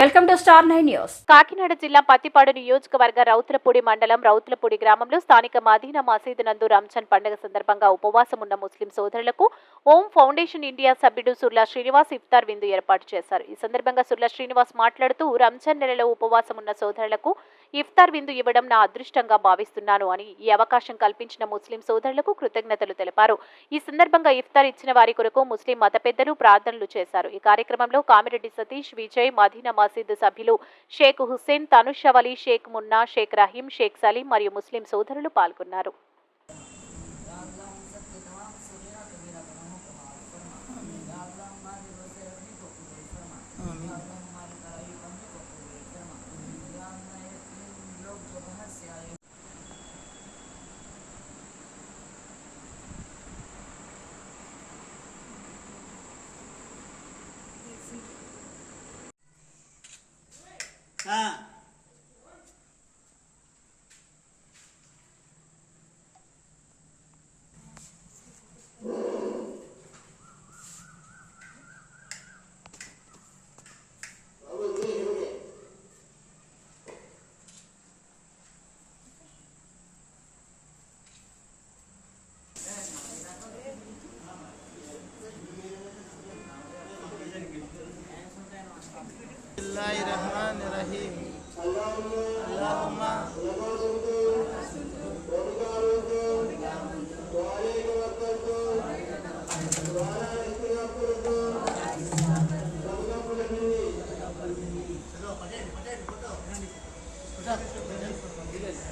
Welcome to star nine news. Kakinada జిల్లా పత్తిపాడు నియోజకవర్గ రౌతులపూడి మండలం రౌతులపూడి గ్రామంలో స్థానిక మదీనా మసీదు నందు రంజాన్ పండుగ సందర్భంగా ఉపవాసం ఉన్న ముస్లిం సోదరులకు ఓం ఫౌండేషన్ ఇండియా సభ్యుడు సుర్లా శ్రీనివాస్ ఇఫ్తార్ విందు ఏర్పాటు చేశారు. ఈ సందర్భంగా సుర్లా శ్రీనివాస్ మాట్లాడుతూ రంజాన్ నెలలో ఉపవాసం ఉన్న సోదరులకు ఇఫ్తార్ విందు ఇవ్వడం నా అదృష్టంగా భావిస్తున్నాను అని ఈ అవకాశం కల్పించిన ముస్లిం సోదరులకు కృతజ్ఞతలు తెలిపారు. ఈ సందర్భంగా ఇఫ్తార్ ఇచ్చిన వారి కొరకు ముస్లిం మత పెద్దలు ప్రార్థనలు చేశారు. ఈ కార్యక్రమంలో కామిరెడ్డి సతీష్ విజయ్ మదీనా మసీద్ సభ్యులు షేక్ హుస్సేన్ తనుష్ అవలి షేక్ మున్నా షేక్ రహీం షేక్ సలీం మరియు ముస్లిం సోదరులు పాల్గొన్నారు. बिस्मिल्लाहिर्रहमानिर्रहीम अल्लाहुम्मा Gracias.